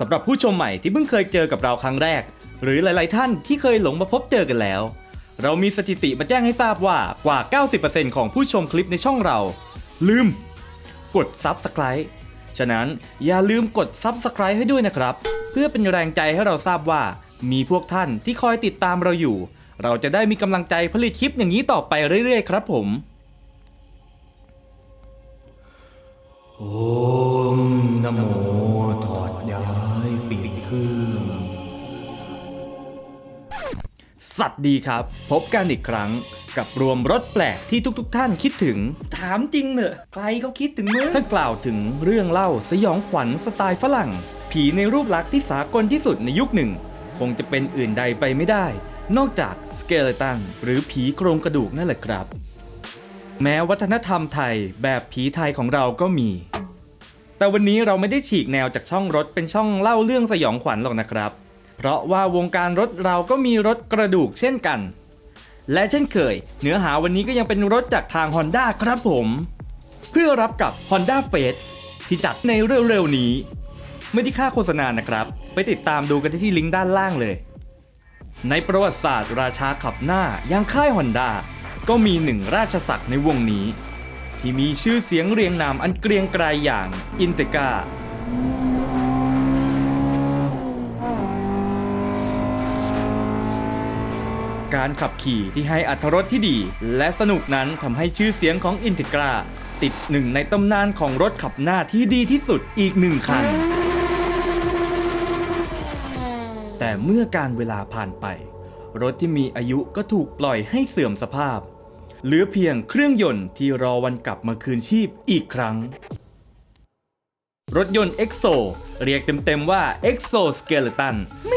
สำหรับผู้ชมใหม่ที่เพิ่งเคยเจอกับเราครั้งแรก หรือหลาย ๆ ท่านที่เคยหลงมาพบเจอกันแล้ว เรามีสถิติมาแจ้งให้ทราบว่ากว่า 90%ของผู้ชมคลิปในช่องเรา ลืม กด Subscribe ฉะนั้นอย่าลืมกด Subscribe ให้ด้วยนะครับ เพื่อเป็นแรงใจให้เราทราบว่า มีพวกท่านที่คอยติดตามเราอยู่ เราจะได้มีกำลังใจผลิตคลิปอย่างนี้ต่อไปเรื่อย ๆ ครับผม โอมนะโม สัตว์ดีครับ พบกันอีกครั้งกับรวมรถแปลกที่ทุกๆทท่านคิดถึง ถามจริงเนอะใครเขาคิดถึงมึงถ้ากล่าวถึงเรื่องเล่าสยองขวัญสไตล์ฝรั่ง ผีในรูปลักษณ์ที่สากลที่สุดในยุคหนึ่ง คงจะเป็นอื่นใดไปไม่ได้ นอกจากสเกเลตันหรือผีโครงกระดูกนั่นแหละครับ แม้วัฒนธรรมไทยแบบผีไทยของเราก็มี แต่วันนี้เราไม่ได้ฉีกแนวจากช่องรถเป็นช่องเล่าเรื่องสยองขวัญหรอกนะครับ เพราะว่าวงการรถเราก็มีรถกระดูกเช่นกัน และเช่นเคย เนื้อหาวันนี้ก็ยังเป็นรถจากทาง Honda ครับผม เพื่อรับกับ Honda f a c e ที่จัดในเร็วๆนี้ ไม่ได้ค่าโฆษณานะครับ ไปติดตามดูกันที่ลิงก์ด้านล่างเลย ในประวัติศาสตร์ราชาขับหน้าย่างค่าย Honda ก็มีหนึ่งราชศักดิ์ในวงนี้ ที่มีชื่อเสียงเรียงนามอันเกรียงไกรอย่างอินเตกา การขับขี่ที่ให้อัตรสที่ดี และสนุกนั้นทำให้ชื่อเสียงของอินทิกราติดหนึ่งในตำนานของรถขับหน้าที่ดีที่สุดอีกหนึ่งคัน แต่เมื่อการเวลาผ่านไป รถที่มีอายุก็ถูกปล่อยให้เสื่อมสภาพ เหลือเพียงเครื่องยนต์ที่รอวันกลับมาคืนชีพอีกครั้ง รถยนต์ EXO เรียกเต็มๆว่า EXO Skeleton ไ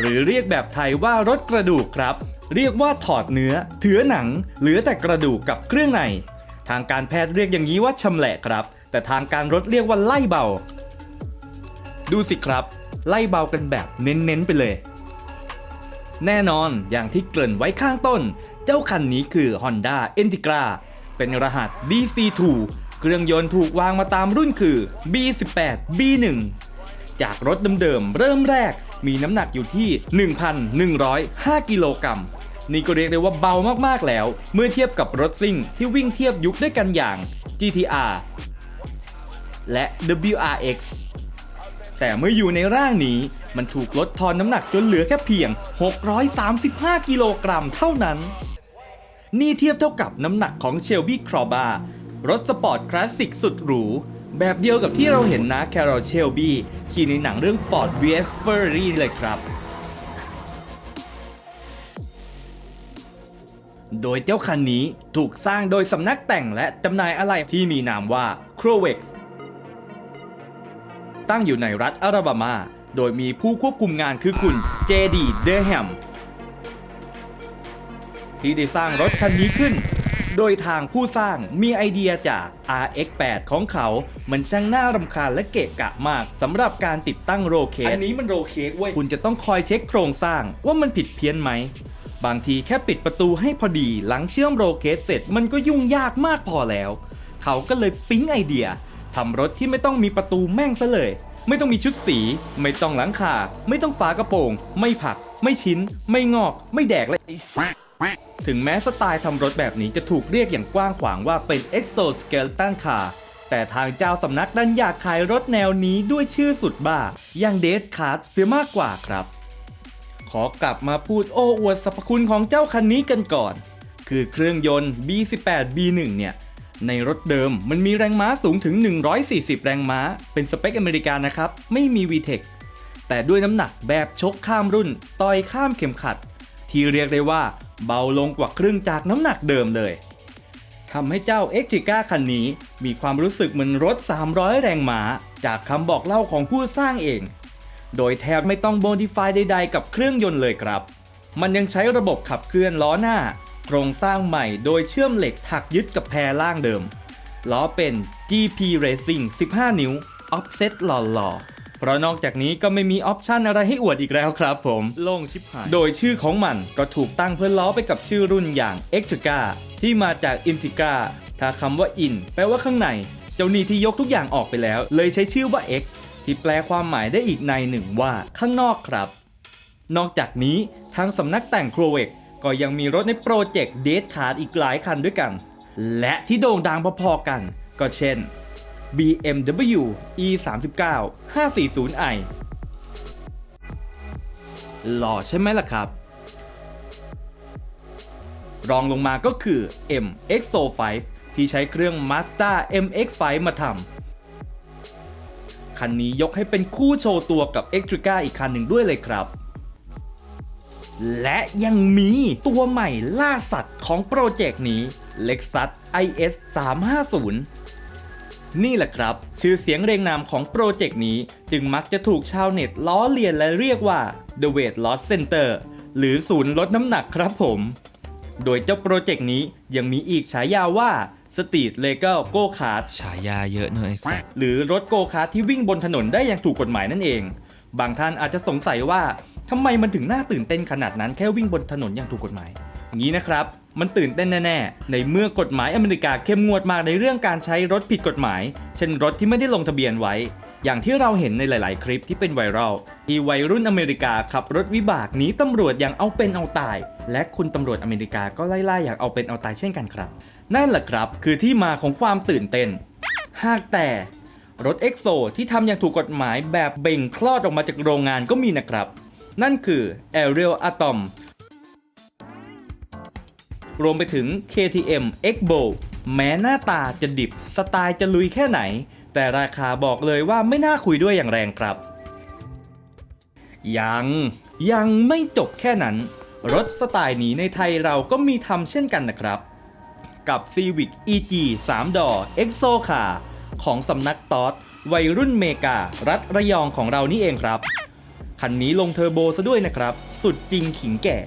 หรือเรียกแบบไทยว่ารถกระดูกครับ เรียกว่าถอดเนื้อเถือหนัง เหลือแต่กระดูกกับเครื่องใน ทางการแพทย์เรียกอย่างนี้ว่าชำแหละครับ แต่ทางการรถเรียกว่าไล่เบา ดูสิครับ ไล่เบากันแบบเน้นๆไปเลย แน่นอนอย่างที่เกริ่นไว้ข้างต้น เจ้าคันนี้คือ Honda Entigra เป็นรหัส DC2 เครื่องยนต์ถูกวางมาตามรุ่นคือ B18 B1 จากรถเดิมๆเริ่มแรกมีน้ำหนักอยู่ที่ 1,105 กิโลกรัมนี่ก็เรียกได้ว่าเบามากๆแล้ว เมื่อเทียบกับรถซิ่งที่วิ่งเทียบยุคด้วยกันอย่าง GTR และ WRX แต่เมื่ออยู่ในร่างนี้มันถูกลดทอนน้ำหนักจนเหลือแค่เพียง 635 กิโลกรัมเท่านั้น นี่เทียบเท่ากับน้ำหนักของเชลบี้ครอบารถสปอร์ตคลาสสิกสุดหรู แบบเดียวกับที่เราเห็นนะแคโรเชลบี้ขี่ในหนังเรื่อง Ford vs Ferrari เลยครับ โดยเจ้าคันนี้ถูกสร้างโดยสำนักแต่งและจำหน่ายอะไหล่ที่มีนามว่า Crowex ตั้งอยู่ในรัฐอลาบามา โดยมีผู้ควบคุมงานคือคุณเจดีเดแฮมที่ได้สร้างรถคันนี้ขึ้น โดยทางผู้สร้างมีไอเดียจาก RX8 ของเขา มันช่างน่ารำคาญและเกะกะมากสำหรับการติดตั้งโรเคสอันนี้มันโรเคสเว้ย คุณจะต้องคอยเช็คโครงสร้างว่ามันผิดเพี้ยนไหม บางทีแค่ปิดประตูให้พอดีหลังเชื่อมโรเคสเสร็จมันก็ยุ่งยากมากพอแล้ว เขาก็เลยปิ๊งไอเดียทำรถที่ไม่ต้องมีประตูแม่งซะเลย ไม่ต้องมีชุดสี ไม่ต้องหลังคา ไม่ต้องฝากระโปรง ไม่ผัก ไม่ชิ้น ไม่งอก ไม่แดกและ ถึงแม้สไตล์ทำรถแบบนี้จะถูกเรียกอย่างกว้างขวางว่าเป็น exoskeleton car แต่ทางเจ้าสำนักดันอยากขายรถแนวนี้ด้วยชื่อสุดบ้าอย่างเดทคาร์ดเสียมากกว่าครับ ขอกลับมาพูดโอ้อวดสรรพคุณของเจ้าคันนี้กันก่อน คือเครื่องยนต์ B18 B1 เนี่ย ในรถเดิมมันมีแรงม้าสูงถึง 140 แรงม้า เป็นสเปคอเมริกันนะครับ ไม่มี VTEC แต่ด้วยน้ำหนักแบบชกข้ามรุ่น ต่อยข้ามเข็มขัด ที่เรียกได้ว่า เบาลงกว่าครึ่งจากน้ำหนักเดิมเลยทำให้เจ้า e x t r i c a คันนี้ มีความรู้สึกเหมือนรถ 300 แรงม้า จากคำบอกเล่าของผู้สร้างเอง โดยแทบไม่ต้องโมดิฟายใดๆ กับเครื่องยนต์เลยครับ มันยังใช้ระบบขับเคลื่อนล้อหน้า โครงสร้างใหม่โดยเชื่อมเหล็กถักยึดกับแพรล่างเดิม ล้อเป็น GP Racing 15 นิ้ว Offset หล่อๆ เพราะนอกจากนี้ก็ไม่มีออปชันอะไรให้อวดอีกแล้วครับผม โล่งชิบหาย โดยชื่อของมันก็ถูกตั้งเพื่อล้อไปกับชื่อรุ่นอย่าง e x t r i c a ที่มาจาก Integra ถ้าคำว่า in แปลว่าข้างใน เจ้าหนี้ที่ยกทุกอย่างออกไปแล้ว เลยใช้ชื่อว่า X ที่แปลความหมายได้อีกในหนึ่งว่าข้างนอกครับ นอกจากนี้ทางสำนักแต่งโครเวกก็ยังมีรถในโปรเจกต์เดทคาร์ดอีกหลายคันด้วยกัน และที่โด่งดังพอๆกัน ก็เช่น BMW E39 540i หล่อใช่ไหมล่ะครับ รองลงมาก็คือ MX-5 ที่ใช้เครื่อง Mazda MX-5 มาทำ คันนี้ยกให้เป็นคู่โชว์ตัวกับ e c t r i c a อีกคันหนึ่งด้วยเลยครับ และยังมีตัวใหม่ล่าสัตว์ของโปรเจกต์นี้ Lexus IS 350 นี่แหละครับ ชื่อเสียงเรียงนามของโปรเจกต์นี้ จึงมักจะถูกชาวเน็ตล้อเลียนและเรียกว่า The Weight Loss Center หรือศูนย์ลดน้ำหนักครับผม โดยเจ้าโปรเจกต์นี้ยังมีอีกฉายาว่า Street Legal Go Kart ฉายาเยอะเนอะไอ้สัตว์หรือรถโกคาร์ทที่วิ่งบนถนนได้อย่างถูกกฎหมายนั่นเอง บางท่านอาจจะสงสัยว่าทำไมมันถึงน่าตื่นเต้นขนาดนั้นแค่วิ่งบนถนนอย่างถูกกฎหมาย งี้นะครับ มันตื่นเต้นแน่ๆ ในเมื่อกฎหมายอเมริกาเข้มงวดมากในเรื่องการใช้รถผิดกฎหมาย เช่นรถที่ไม่ได้ลงทะเบียนไว้ อย่างที่เราเห็นในหลาย ๆ คลิปที่เป็นไวรัลที่วัยรุ่นอเมริกาขับรถวิบากหนีตำรวจอย่างเอาเป็นเอาตาย และคุณตำรวจอเมริกาก็ไล่ล่าอย่างเอาเป็นเอาตายเช่นกันครับ นั่นแหละครับคือที่มาของความตื่นเต้น หากแต่รถเอ็กโซที่ทำอย่างถูกกฎหมายแบบเบ่งคลอดออกมาจากโรงงานก็มีนะครับ นั่นคือ Ariel Atom รวมไปถึง KTM X b o แม้หน้าตาจะดิบสไตล์จะลุยแค่ไหน แต่ราคาบอกเลยว่าไม่น่าคุยด้วยอย่างแรงครับ ยัง ยังไม่จบแค่นั้น รถสไตล์นี้ในไทยเราก็มีทำเช่นกันนะครับ กับ Civic EG 3 ดอ EXO Car ของสำนักตอดวัยรุ่นเมการัฐระยองของเรานี่เองครับ คันนี้ลงเทอร์โบซะด้วยนะครับ สุดจริงขิงแก่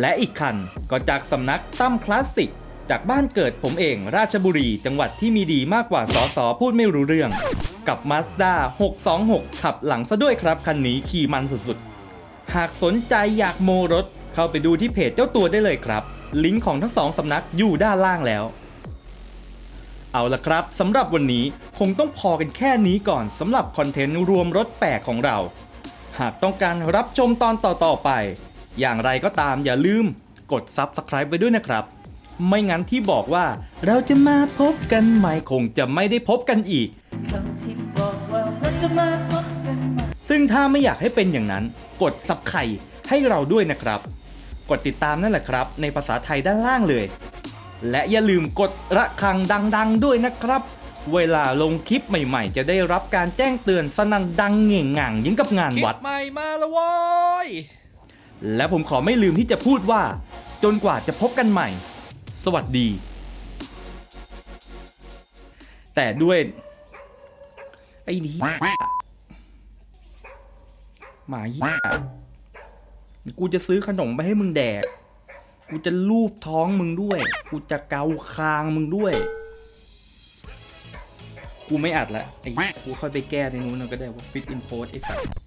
และอีกคันก็จากสำนักตั้มคลาสสิก จากบ้านเกิดผมเองราชบุรีจังหวัดที่มีดีมากกว่าสอสอพูดไม่รู้เรื่อง กับ Mazda 626 ขับหลังซะด้วยครับคันนี้ขี่มันสุดๆ หากสนใจอยากโมรถ เข้าไปดูที่เพจเจ้าตัวได้เลยครับ ลิงก์ของทั้งสองสำนักอยู่ด้านล่างแล้วเอาละครับสำหรับวันนี้คงต้องพอกันแค่นี้ก่อนสำหรับคอนเทนต์รวมรถแปลกของเรา หากต้องการรับชมตอนต่อๆไป อย่างไรก็ตามอย่าลืมกด Subscribe ไว้ด้วยนะครับ ไม่งั้นที่บอกว่าเราจะมาพบกันใหม่คงจะไม่ได้พบกันอีกคำที่บอกว่าเราจะมาพบกันใหม่ซึ่งถ้าไม่อยากให้เป็นอย่างนั้น กดซับไข่ให้เราด้วยนะครับ กดติดตามนั่นแหละครับ ในภาษาไทยด้านล่างเลย และอย่าลืมกดระฆังดัง ๆ ด้วยนะครับ เวลาลงคลิปใหม่ๆ จะได้รับการแจ้งเตือนสนั่นดังเหง่งง่างยิ่งกับงานคลิวัดปใหม่มาแล้วโว้ย และผมขอไม่ลืมที่จะพูดว่า จนกว่าจะพบกันใหม่ สวัสดี แต่ด้วยไอ้นี้หมายี่กูจะซื้อขนมไปให้มึงแดก กูจะลูบท้องมึงด้วย กูจะเกาคางมึงด้วย กูไม่อัดละไอ้กูค่อยไปแก้ในนู้นก็ได้ว่าฟิตอินโพสไอ้สัส